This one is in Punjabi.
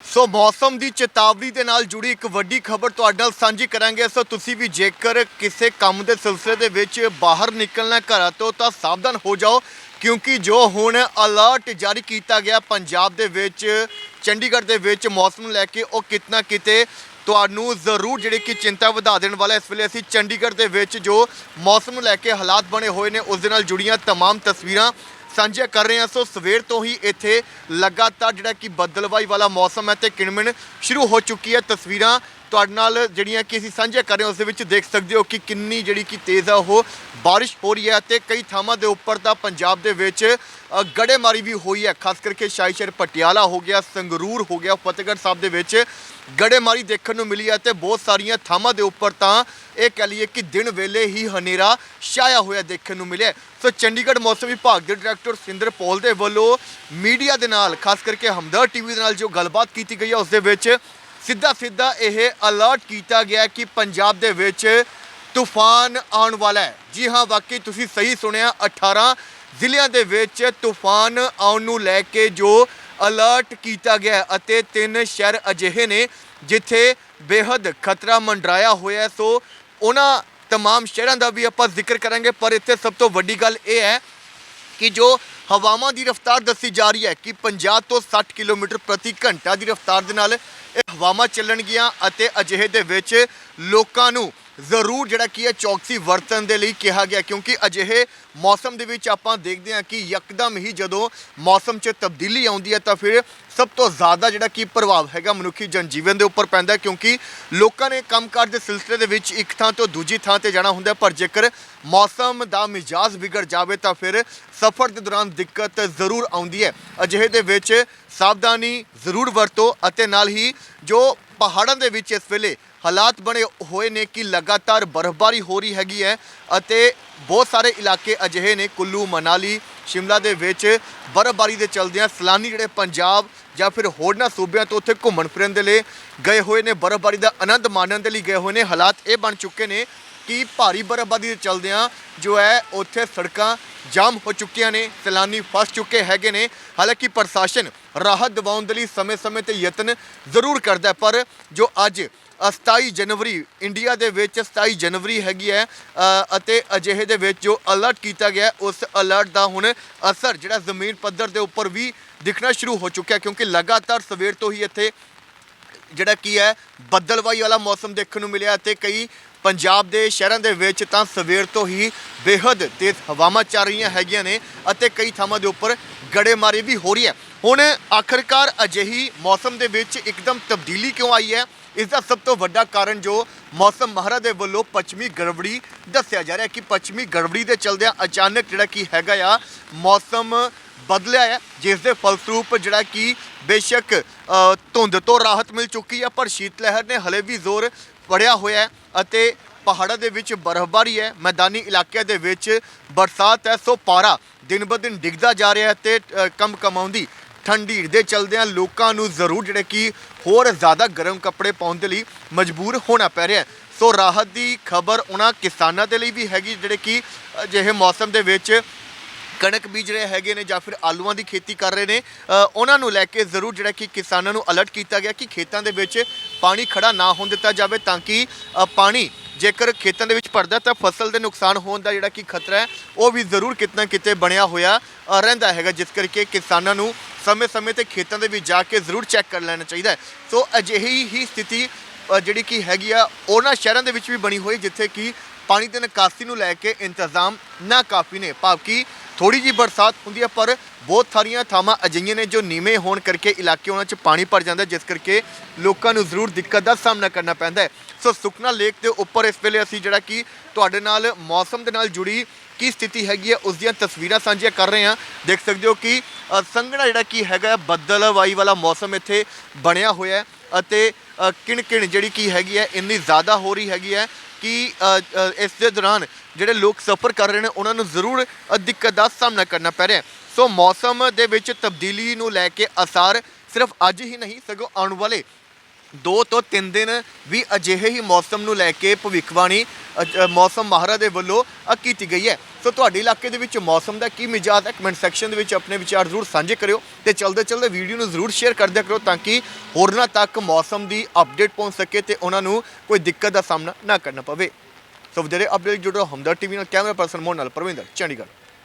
ਸੋ ਮੌਸਮ ਦੀ ਚੇਤਾਵਨੀ ਦੇ ਨਾਲ ਜੁੜੀ ਇੱਕ ਵੱਡੀ ਖਬਰ ਤੁਹਾਡੇ ਨਾਲ ਸਾਂਝੀ ਕਰਾਂਗੇ ਸੋ ਤੁਸੀਂ ਵੀ ਜੇਕਰ ਕਿਸੇ ਕੰਮ ਦੇ ਸਿਲਸਿਲੇ ਦੇ ਵਿੱਚ ਬਾਹਰ ਨਿਕਲਣਾ ਘਰਾਂ ਤੋਂ ਤਾਂ ਸਾਵਧਾਨ ਹੋ ਜਾਓ ਕਿਉਂਕਿ ਜੋ ਹੁਣ ਅਲਰਟ ਜਾਰੀ ਕੀਤਾ ਗਿਆ ਪੰਜਾਬ ਦੇ ਵਿੱਚ ਚੰਡੀਗੜ੍ਹ ਦੇ ਵਿੱਚ ਮੌਸਮ ਨੂੰ ਲੈ ਕੇ ਉਹ ਕਿਤਨਾ ਕਿਤੇ ਤੁਹਾਨੂੰ ਜ਼ਰੂਰ ਜਿਹੜੇ ਕਿ ਚਿੰਤਾ ਵਧਾ ਦੇਣ ਵਾਲਾ ਇਸ ਵੇਲੇ ਅਸੀਂ ਚੰਡੀਗੜ੍ਹ ਦੇ ਵਿੱਚ ਜੋ ਮੌਸਮ ਨੂੰ ਲੈ ਕੇ ਹਾਲਾਤ ਬਣੇ ਹੋਏ ਨੇ ਉਸ ਦੇ ਨਾਲ ਜੁੜੀਆਂ तमाम ਤਸਵੀਰਾਂ ਸਾਂਝੀਆਂ ਕਰ ਰਹੇ ਹਾਂ। ਸੋ ਸਵੇਰ ਤੋਂ ਹੀ ਇੱਥੇ ਲਗਾਤਾਰ ਜਿਹੜਾ ਕਿ ਬੱਦਲਵਾਈ ਵਾਲਾ ਮੌਸਮ ਹੈ ਤੇ ਕਿਣਮਿਣ ਸ਼ੁਰੂ ਹੋ ਚੁੱਕੀ ਹੈ ਤਸਵੀਰਾਂ। ਤੁਹਾਡੇ ਨਾਲ ਜਿਹੜੀਆਂ ਕਿ ਅਸੀਂ ਸਾਂਝੀਆਂ ਕਰ ਰਹੇ ਹਾਂ, ਉਸ ਦੇ ਵਿੱਚ ਦੇਖ ਸਕਦੇ ਹੋ ਕਿ ਕਿੰਨੀ ਜਿਹੜੀ ਕਿ ਤੇਜ਼ ਆ ਉਹ ਬਾਰਿਸ਼ ਹੋ ਰਹੀ ਹੈ ਤੇ ਕਈ ਥਾਵਾਂ ਦੇ ਉੱਪਰ ਤਾਂ ਪੰਜਾਬ ਦੇ ਵਿੱਚ ਗੜੇਮਾਰੀ ਵੀ ਹੋਈ ਹੈ। ਖਾਸ ਕਰਕੇ ਸ਼ਾਹੀਸ਼ਰ ਪਟਿਆਲਾ ਹੋ ਗਿਆ, ਸੰਗਰੂਰ ਹੋ ਗਿਆ, ਫਤਿਹਗੜ੍ਹ ਸਾਹਿਬ ਦੇ ਵਿੱਚ ਗੜੇਮਾਰੀ ਦੇਖਣ ਨੂੰ ਮਿਲੀ ਹੈ ਤੇ ਬਹੁਤ ਸਾਰੀਆਂ ਥਾਵਾਂ ਦੇ ਉੱਪਰ ਤਾਂ ਇਹ ਕਹਿ ਲਈਏ ਕਿ ਦਿਨ ਵੇਲੇ ਹੀ ਹਨੇਰਾ ਛਾਇਆ ਹੋਇਆ ਦੇਖਣ ਨੂੰ ਮਿਲਿਆ ਸੋ ਚੰਡੀਗੜ੍ਹ ਮੌਸਮ ਵਿਭਾਗ ਦੇ ਡਾਇਰੈਕਟਰ ਸਿੰਦਰ ਪੌਲ ਦੇ ਵੱਲੋਂ ਮੀਡੀਆ ਦੇ ਨਾਲ, ਖਾਸ ਕਰਕੇ ਹਮਦਰ ਟੀਵੀ ਦੇ ਨਾਲ ਜੋ ਗੱਲਬਾਤ ਕੀਤੀ ਗਈ ਹੈ, ਉਸ ਦੇ ਵਿੱਚ ਸਿੱਧਾ ਸਿੱਧਾ ਇਹ ਅਲਰਟ ਕੀਤਾ ਗਿਆ ਕਿ ਪੰਜਾਬ ਦੇ ਵਿੱਚ ਤੂਫਾਨ ਆਉਣ ਵਾਲਾ ਹੈ। ਜੀ ਹਾਂ, ਵਾਕਈ ਤੁਸੀਂ ਸਹੀ ਸੁਣਿਆ 18 ਜ਼ਿਲ੍ਹਿਆਂ ਦੇ ਵਿੱਚ ਤੂਫਾਨ ਆਉਣ ਨੂੰ ਲੈ ਕੇ ਜੋ ਅਲਰਟ ਕੀਤਾ ਗਿਆ ਅਤੇ ਤਿੰਨ ਸ਼ਹਿਰ ਅਜਿਹੇ ਨੇ ਜਿੱਥੇ ਬੇहद ਖਤਰਾ ਮੰਡਰਾਇਆ ਹੋਇਆ ਸੋ ਉਹਨਾਂ तमाम ਸ਼ਹਿਰਾਂ ਦਾ ਵੀ ਆਪਾਂ ਜ਼ਿਕਰ ਕਰਾਂਗੇ, ਪਰ ਇੱਥੇ ਸਭ ਤੋਂ ਵੱਡੀ ਗੱਲ ਇਹ ਹੈ ਕਿ ਜੋ ਹਵਾਵਾਂ ਦੀ ਰਫ਼ਤਾਰ ਦੱਸੀ ਜਾ ਰਹੀ ਹੈ ਕਿ 50 ਤੋਂ 60 ਕਿਲੋਮੀਟਰ ਪ੍ਰਤੀ ਘੰਟਾ ਦੀ ਰਫ਼ਤਾਰ ਦੇ ਨਾਲ ਇਹ ਹਵਾਵਾਂ ਚੱਲਣਗੀਆਂ ਅਤੇ ਅਜਿਹੇ ਦੇ ਵਿੱਚ ਲੋਕਾਂ ਨੂੰ ਜ਼ਰੂਰ ਜਿਹੜਾ ਕੀ ਹੈ ਚੌਕਸੀ ਵਰਤਣ ਦੇ ਲਈ ਕਿਹਾ ਗਿਆ, ਕਿਉਂਕਿ ਅਜਿਹੇ ਮੌਸਮ ਦੇ ਵਿੱਚ ਆਪਾਂ ਦੇਖਦੇ ਹਾਂ ਕਿ ਯਕਦਮ ਹੀ ਜਦੋਂ ਮੌਸਮ 'ਚ ਤਬਦੀਲੀ ਆਉਂਦੀ ਹੈ ਤਾਂ ਫਿਰ ਸਭ ਤੋਂ ਜ਼ਿਆਦਾ ਜਿਹੜਾ ਕੀ ਪ੍ਰਭਾਵ ਹੈਗਾ ਮਨੁੱਖੀ ਜਨਜੀਵਨ ਦੇ ਉੱਪਰ ਪੈਂਦਾ ਕਿਉਂਕਿ ਲੋਕਾਂ ਨੇ ਕੰਮਕਾਰ ਦੇ ਸਿਲਸਿਲੇ ਦੇ ਵਿੱਚ ਇੱਕ ਥਾਂ ਤੋਂ ਦੂਜੀ ਥਾਂ ਤੇ ਜਾਣਾ ਹੁੰਦਾ ਪਰ ਜੇਕਰ ਮੌਸਮ ਦਾ ਮਿਜਾਜ਼ ਵਿਗੜ ਜਾਵੇ ਤਾਂ ਫਿਰ ਸਫ਼ਰ ਦੇ ਦੌਰਾਨ ਦਿੱਕਤ ਜ਼ਰੂਰ ਆਉਂਦੀ ਹੈ। ਅਜਿਹੇ ਦੇ ਵਿੱਚ ਸਾਵਧਾਨੀ ਜ਼ਰੂਰ ਵਰਤੋ ਅਤੇ ਨਾਲ ਹੀ ਜੋ ਪਹਾੜਾਂ ਦੇ ਵਿੱਚ ਇਸ ਵੇਲੇ ਹਾਲਾਤ ਬਣੇ ਹੋਏ ਨੇ ਕਿ ਲਗਾਤਾਰ ਬਰਫ਼ਬਾਰੀ ਹੋ ਰਹੀ ਹੈਗੀ ਹੈ ਅਤੇ ਬਹੁਤ ਸਾਰੇ ਇਲਾਕੇ ਅਜਿਹੇ ਨੇ, ਕੁੱਲੂ, ਮਨਾਲੀ ਸ਼ਿਮਲਾ ਦੇ ਵਿੱਚ ਬਰਫ਼ਬਾਰੀ ਦੇ ਚਲਦਿਆਂ ਸੈਲਾਨੀ ਜਿਹੜੇ ਪੰਜਾਬ ਜਾਂ ਫਿਰ ਹੋਰਨਾਂ ਸੂਬਿਆਂ ਤੋਂ ਉੱਥੇ ਘੁੰਮਣ ਫਿਰਨ ਦੇ ਲਈ ਗਏ ਹੋਏ ਨੇ। ਬਰਫ਼ਬਾਰੀ ਦਾ ਆਨੰਦ ਮਾਣਨ ਦੇ ਲਈ ਗਏ ਹੋਏ ਨੇ। ਹਾਲਾਤ ਇਹ ਬਣ ਚੁੱਕੇ ਨੇ ਕਿ ਭਾਰੀ ਬਰਫ਼ਬਾਰੀ ਦੇ ਚਲਦਿਆਂ ਜੋ ਹੈ, ਉੱਥੇ ਸੜਕਾਂ ਜਾਮ ਹੋ ਚੁੱਕੀਆਂ ਨੇ। ਸੈਲਾਨੀ ਫਸ ਚੁੱਕੇ ਹੈਗੇ ਨੇ। ਹਾਲਾਂਕਿ ਪ੍ਰਸ਼ਾਸਨ ਰਾਹਤ ਦਿਵਾਉਣ ਦੇ ਲਈ ਸਮੇਂ-ਸਮੇਂ ਤੇ ਯਤਨ ਜ਼ਰੂਰ ਕਰਦਾ ਪਰ ਜੋ ਅੱਜ 27 ਜਨਵਰੀ, ਇੰਡੀਆ ਦੇ ਵਿੱਚ 27 ਜਨਵਰੀ ਹੈਗੀ ਹੈ ਅਤੇ ਅਜਿਹੇ ਦੇ ਵਿੱਚ ਜੋ ਅਲਰਟ ਕੀਤਾ ਗਿਆ ਉਸ ਅਲਰਟ ਦਾ ਹੁਣ ਅਸਰ ਜਿਹੜਾ ਜ਼ਮੀਨ ਪੱਧਰ ਦੇ ਉੱਪਰ ਵੀ ਦਿਖਣਾ ਸ਼ੁਰੂ ਹੋ ਚੁੱਕਿਆ ਕਿਉਂਕਿ ਲਗਾਤਾਰ ਸਵੇਰ ਤੋਂ ਹੀ ਇੱਥੇ ਜਿਹੜਾ ਕੀ ਹੈ, ਬੱਦਲਵਾਈ ਵਾਲਾ ਮੌਸਮ ਦੇਖਣ ਨੂੰ ਮਿਲਿਆ ਤੇ ਕਈ ਪੰਜਾਬ ਦੇ ਸ਼ਹਿਰਾਂ ਦੇ ਵਿੱਚ ਤਾਂ ਸਵੇਰ ਤੋਂ ਹੀ ਬੇਹੱਦ ਤੇਜ਼ ਹਵਾਵਾਂ ਚੱਲ ਰਹੀਆਂ ਹੈਗੀਆਂ ਨੇ ਅਤੇ ਕਈ ਥਾਵਾਂ ਦੇ ਉੱਪਰ ਗੜੇਮਾਰੀ ਵੀ ਹੋ ਰਹੀ ਹੈ। ਹੁਣ ਆਖਰਕਾਰ ਅਜਿਹੀ ਮੌਸਮ ਦੇ ਵਿੱਚ ਇੱਕਦਮ ਤਬਦੀਲੀ ਕਿਉਂ ਆਈ ਹੈ? ਇਸ ਦਾ ਸਭ ਤੋਂ ਵੱਡਾ ਕਾਰਨ ਜੋ ਮੌਸਮ ਮਹਾਰਾ ਦੇ ਵੱਲੋਂ ਪੱਛਮੀ ਗੜਬੜੀ ਦੱਸਿਆ ਜਾ ਰਿਹਾ ਕਿ ਪੱਛਮੀ ਗੜਬੜੀ ਦੇ ਚਲਦਿਆਂ ਅਚਾਨਕ ਜਿਹੜਾ ਕੀ ਹੈਗਾ ਆ, ਮੌਸਮ ਬਦਲਿਆ ਹੈ, ਜਿਸ ਦੇ ਫਲਸਰੂਪ ਜਿਹੜਾ ਕਿ ਬੇਸ਼ੱਕ ਧੁੰਦ ਤੋਂ ਰਾਹਤ ਮਿਲ ਚੁੱਕੀ ਹੈ, ਪਰ ਸ਼ੀਤ ਲਹਿਰ ਨੇ ਹਲੇ ਵੀ ਜ਼ੋਰ ਫੜਿਆ ਹੋਇਆ ਹੈ ਅਤੇ ਪਹਾੜਾਂ ਦੇ ਵਿੱਚ ਬਰਫ਼ਬਾਰੀ ਹੈ, ਮੈਦਾਨੀ ਇਲਾਕਿਆਂ ਦੇ ਵਿੱਚ ਬਰਸਾਤ ਹੈ, ਸੋ ਪਾਰਾ ਦਿਨ ਬ ਦਿਨ ਡਿੱਗਦਾ ਜਾ ਰਿਹਾ ਹੈ ਤੇ ਕਮ ਕਮਾਉਂਦੀ ਠੰਡੀ ਦੇ ਚਲਦਿਆਂ ਲੋਕਾਂ ਨੂੰ ਜ਼ਰੂਰ ਜਿਹੜੇ ਕਿ ਹੋਰ ਜ਼ਿਆਦਾ ਗਰਮ ਕੱਪੜੇ ਪਾਉਣ ਦੇ ਲਈ ਮਜਬੂਰ ਹੋਣਾ ਪੈ ਰਿਹਾ ਹੈ। ਸੋ ਰਾਹਤ ਦੀ ਖਬਰ ਉਹਨਾਂ ਕਿਸਾਨਾਂ ਦੇ ਲਈ ਵੀ ਹੈਗੀ, ਜਿਹੜੇ ਕਿ ਅਜਿਹੇ ਮੌਸਮ ਦੇ ਵਿੱਚ ਕਣਕ ਬੀਜ ਰਹੇ ਹੈਗੇ ਨੇ ਜਾਂ ਫਿਰ ਆਲੂਆਂ ਦੀ ਖੇਤੀ ਕਰ ਰਹੇ ਨੇ ਉਹਨਾਂ ਨੂੰ ਲੈ ਕੇ ਜ਼ਰੂਰ ਜਿਹੜਾ ਕਿ ਕਿਸਾਨਾਂ ਨੂੰ ਅਲਰਟ ਕੀਤਾ ਗਿਆ ਕਿ ਖੇਤਾਂ ਦੇ ਵਿੱਚ ਪਾਣੀ ਖੜਾ ਨਾ ਹੋਣ ਦਿੱਤਾ ਜਾਵੇ ਤਾਂ ਕਿ ਪਾਣੀ ਜੇਕਰ ਖੇਤਾਂ ਦੇ ਵਿੱਚ ਭਰਦਾ ਤਾਂ ਫਸਲ ਦੇ ਨੁਕਸਾਨ ਹੋਣ ਦਾ ਜਿਹੜਾ ਕਿ ਖਤਰਾ ਹੈ, ਉਹ ਵੀ ਜ਼ਰੂਰ ਕਿਤਨਾ ਕਿਤੇ ਬਣਿਆ ਹੋਇਆ ਰਹਿੰਦਾ ਹੈਗਾ, ਜਿਸ ਕਰਕੇ ਕਿਸਾਨਾਂ ਨੂੰ ਸਮੇਂ-ਸਮੇਂ ਤੇ ਖੇਤਾਂ ਦੇ ਵਿੱਚ ਜਾ ਕੇ ਜ਼ਰੂਰ ਚੈੱਕ ਕਰ ਲੈਣਾ ਚਾਹੀਦਾ ਹੈ। ਸੋ ਅਜਿਹੀ ਹੀ ਸਥਿਤੀ ਜਿਹੜੀ ਕਿ ਹੈਗੀ ਆ, ਉਹਨਾਂ ਸ਼ਹਿਰਾਂ ਦੇ ਵਿੱਚ ਵੀ ਬਣੀ ਹੋਈ, ਜਿੱਥੇ ਕਿ ਪਾਣੀ ਦੇ ਨਿਕਾਸੀ ਨੂੰ ਲੈ ਕੇ ਇੰਤਜ਼ਾਮ ਨਾ ਕਾਫੀ ਨੇ। ਭਾਵ ਕਿ ਥੋੜੀ ਜੀ ਬਰਸਾਤ ਹੁੰਦੀ ਹੈ ਪਰ ਬਹੁਤ ਸਾਰੀਆਂ ਥਾਵਾਂ ਅਜਿਹੀਆਂ ਨੇ ਜੋ ਨੀਵੇਂ ਹੋਣ ਕਰਕੇ ਇਲਾਕੇ ਉਹਨਾਂ 'ਚ ਪਾਣੀ ਭਰ ਜਾਂਦਾ ਜਿਸ ਕਰਕੇ ਲੋਕਾਂ ਨੂੰ ਜ਼ਰੂਰ ਦਿੱਕਤ ਦਾ ਸਾਹਮਣਾ ਕਰਨਾ ਪੈਂਦਾ ਹੈ। ਸੋ ਸੁਖਨਾ ਲੇਕ ਦੇ ਉੱਪਰ ਇਸ ਵੇਲੇ ਅਸੀਂ ਜਿਹੜਾ ਕਿ ਤੁਹਾਡੇ ਨਾਲ ਮੌਸਮ ਦੇ ਨਾਲ ਜੁੜੀ ਕੀ ਸਥਿਤੀ ਹੈਗੀ ਹੈ ਉਸ ਦੀਆਂ ਤਸਵੀਰਾਂ ਸਾਂਝੀਆਂ ਕਰ ਰਹੇ ਹਾਂ। ਦੇਖ ਸਕਦੇ ਹੋ ਕਿ ਸੰਘਣਾ ਜਿਹੜਾ ਕੀ ਹੈਗਾ ਹੈ, ਬੱਦਲਵਾਈ ਵਾਲਾ ਮੌਸਮ ਇੱਥੇ ਬਣਿਆ ਹੋਇਆ ਹੈ। ਅਤੇ ਅ, ਕਿਣ ਕਿਣ ਜਿਹੜੀ ਕੀ ਹੈਗੀ ਹੈ ਇੰਨੀ ਜ਼ਿਆਦਾ ਹੋ ਰਹੀ ਹੈਗੀ ਹੈ ਕਿ ਇਸ ਦੇ ਦੌਰਾਨ ਜਿਹੜੇ ਲੋਕ ਸਫ਼ਰ ਕਰ ਰਹੇ ਨੇ ਉਹਨਾਂ ਨੂੰ ਜ਼ਰੂਰ ਦਿੱਕਤ ਦਾ ਸਾਹਮਣਾ ਕਰਨਾ ਪੈ ਰਿਹਾ ਸੋ ਮੌਸਮ ਦੇ ਵਿੱਚ ਤਬਦੀਲੀ ਨੂੰ ਲੈ ਕੇ ਅਸਰ ਸਿਰਫ ਅੱਜ ਹੀ ਨਹੀਂ ਸਗੋਂ ਆਉਣ ਵਾਲੇ ਦੋ ਤੋਂ ਤਿੰਨ ਦਿਨ ਵੀ ਅਜਿਹੇ ਹੀ ਮੌਸਮ ਨੂੰ ਲੈ ਕੇ ਭਵਿੱਖਬਾਣੀ ਮੌਸਮ ਮਾਹਰਾਂ ਦੇ ਵੱਲੋਂ ਕੀਤੀ ਗਈ ਹੈ। ਸੋ ਤੁਹਾਡੇ ਇਲਾਕੇ ਦੇ ਵਿੱਚ ਮੌਸਮ ਦਾ ਕੀ ਮਿਜਾਜ਼ ਹੈ? ਕਮੈਂਟ ਸੈਕਸ਼ਨ ਦੇ ਵਿੱਚ ਆਪਣੇ ਵਿਚਾਰ ਜ਼ਰੂਰ ਸਾਂਝੇ ਕਰਿਓ ਤੇ ਚਲਦੇ ਚਲਦੇ ਵੀਡੀਓ ਨੂੰ ਜ਼ਰੂਰ ਸ਼ੇਅਰ ਕਰ ਦਿਆ ਕਰੋ ਤਾਂ ਕਿ ਹੋਰਨਾਂ ਤੱਕ ਮੌਸਮ ਦੀ ਅਪਡੇਟ ਪਹੁੰਚ ਸਕੇ ਤੇ ਉਹਨਾਂ ਨੂੰ ਕੋਈ ਦਿੱਕਤ ਦਾ ਸਾਹਮਣਾ ਨਾ ਕਰਨਾ ਪਵੇ। ਸੋ ਵਧੇਰੇ ਅਪਡੇਟ ਜੁੜੋ ਹਮਦਰ ਟੀਵੀ ਨਾਲ, ਕੈਮਰਾ ਪਰਸਨ ਮੋਹਨ ਨਾਲ, ਪਰਵਿੰਦਰ, ਚੰਡੀਗੜ੍ਹ।